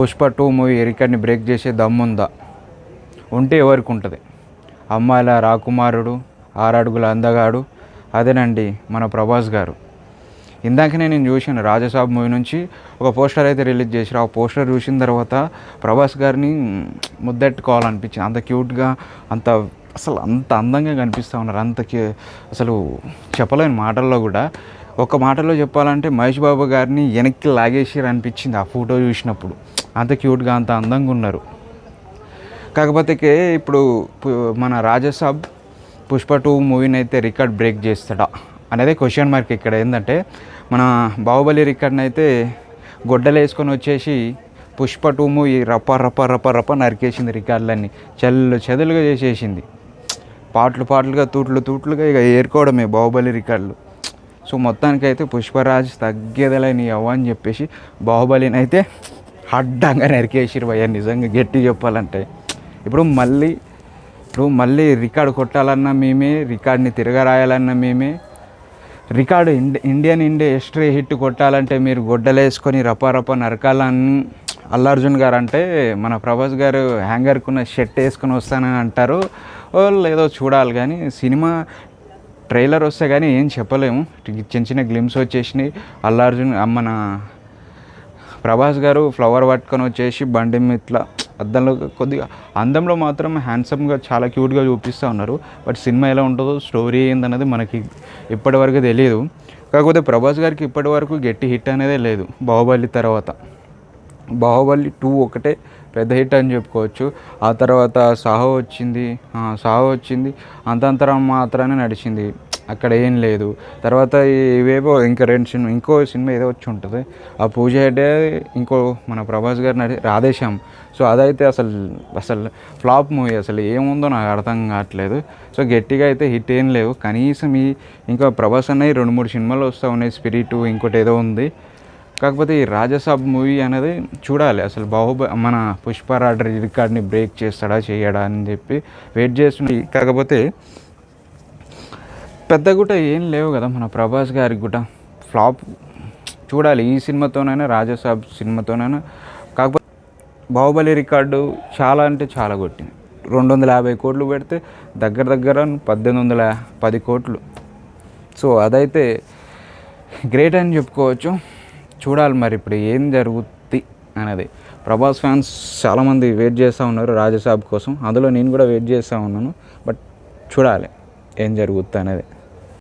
Pushpa two movie రికార్డ్ని break చేసే దమ్ముందా? ఉంటే ఎవరికి ఉంటుంది అమ్మాయిల రాకుమారుడు ఆరడుగుల అందగాడు. అదేనండి మన ప్రభాస్ గారు. ఇందాకనే నేను చూశాను రాజసాబ్ మూవీ నుంచి ఒక పోస్టర్ అయితే రిలీజ్ చేశారు. ఆ పోస్టర్ చూసిన తర్వాత ప్రభాస్ గారిని ముద్దెట్టుకోవాలనిపించింది. అంత క్యూట్గా అంత అసలు అంత అందంగా కనిపిస్తూ ఉన్నారు. అంత క్యూ- అసలు చెప్పలేని మాటల్లో కూడా. ఒక మాటలో చెప్పాలంటే మహేష్ బాబు గారిని వెనక్కి లాగేసారు అనిపించింది ఆ ఫోటో చూసినప్పుడు. అంత క్యూట్గా అంత అందంగా ఉన్నారు. కాకపోతే ఇప్పుడు పు- మన రాజసాబ్ పుష్ప టూ మూవీని అయితే రికార్డ్ బ్రేక్ చేస్తాడా అనేది క్వశ్చన్ మార్క్ ఇక్కడ ఏంటంటే మన బాహుబలి రికార్డ్ని అయితే గొడ్డలు వేసుకొని వచ్చేసి పుష్ప టూ మూవీ రప్ప రప్ప రప్ప రప్ప నరికేసింది రికార్డులన్నీ. చెల్లు చెదలుగా చేసేసింది. పాటలు పాటలుగా తూట్లు తూట్లుగా ఇక ఏరుకోవడమే బాహుబలి రికార్డులు. సో మొత్తానికైతే పుష్పరాజ్ తగ్గేదలని అవ్వని అవ్వ అని చెప్పేసి బాహుబలిని అయితే అడ్డంగా నరికేసిరు భయ్య నిజంగా గట్టి చెప్పాలంటే. ఇప్పుడు మళ్ళీ ఇప్పుడు మళ్ళీ రికార్డు కొట్టాలన్నా మేమే రికార్డ్ని తిరగరాయాలన్నా మేమే record Indian India history hit కొట్టాలంటే మీరు గొడ్డలేసుకొని రప నరకాలని అల్లార్జున్ గారు అంటే మన ప్రభాస్ గారు హ్యాంగర్కున్న షర్ట్ వేసుకొని వస్తానని అంటారు. వాళ్ళు ఏదో చూడాలి కానీ సినిమా ట్రైలర్ వస్తే కానీ ఏం చెప్పలేము. చిన్న చిన్న గ్లిమ్స్ వచ్చేసినాయి. అల్లార్జున్ మన ప్రభాస్ గారు ఫ్లవర్ పట్టుకొని వచ్చేసి బండి ఇట్లా అద్దంలో కొద్దిగా అందంలో మాత్రం హ్యాండ్సమ్గా చాలా క్యూట్గా చూపిస్తూ ఉన్నారు. బట్ సినిమా ఎలా ఉంటుందో స్టోరీ ఏందన్నది మనకి ఇప్పటివరకు తెలియదు కాకపోతే ప్రభాస్ గారికి ఇప్పటివరకు గట్టి హిట్ అనేదే లేదు. బాహుబలి తర్వాత. బాహుబలి టూ ఒకటే పెద్ద హిట్ అని చెప్పుకోవచ్చు. ఆ తర్వాత సాహో వచ్చింది. సాహో వచ్చింది. అంతంతరం మాత్రానే నడిచింది. అక్కడ ఏం లేదు. తర్వాత ఇవేవో ఇంకా రెండు సినిమా ఇంకో సినిమా ఏదో వచ్చి ఉంటుంది. ఆ పూజ హెడ్డే ఇంకో మన ప్రభాస్ గారు నడి రాధేశ్యామ్. సో అదైతే అసలు అసలు ఫ్లాప్ మూవీ అసలు ఏముందో నాకు అర్థం కావట్లేదు. సో గట్టిగా అయితే హిట్ ఏం లేవు. కనీసం ఈ ఇంకా ప్రభాస్ అన్నవి రెండు మూడు సినిమాలు వస్తూ ఉన్నాయి. స్పిరిట్ ఇంకోటి ఏదో ఉంది. కాకపోతే ఈ రాజసాబ్ మూవీ అనేది చూడాలి. అసలు బాహుబ మన పుష్పరాడ్ రికార్డ్ని బ్రేక్ చేస్తాడా చేయడా అని చెప్పి వెయిట్ చేస్తున్నాయి కాకపోతే పెద్ద గుట ఏం లేవు కదా మన ప్రభాస్ గారి గుట ఫ్లాప్. చూడాలి ఈ సినిమాతోనైనా రాజసాబ్ సినిమాతోనైనా. కాకపోతే బాహుబలి రికార్డు చాలా అంటే చాలా కొట్టింది. రెండు వందల యాభై కోట్లు పెడితే దగ్గర దగ్గర పద్దెనిమిది వందల పది కోట్లు. సో అదైతే గ్రేట్ అని చెప్పుకోవచ్చు. చూడాలి మరి ఇప్పుడు ఏం జరుగుద్ది అనేది. ప్రభాస్ ఫ్యాన్స్ చాలామంది వెయిట్ చేస్తూ ఉన్నారు రాజసాబ్ కోసం. అందులో నేను కూడా వెయిట్ చేస్తూ ఉన్నాను. బట్ చూడాలి ఏం జరుగుద్ది అనేది.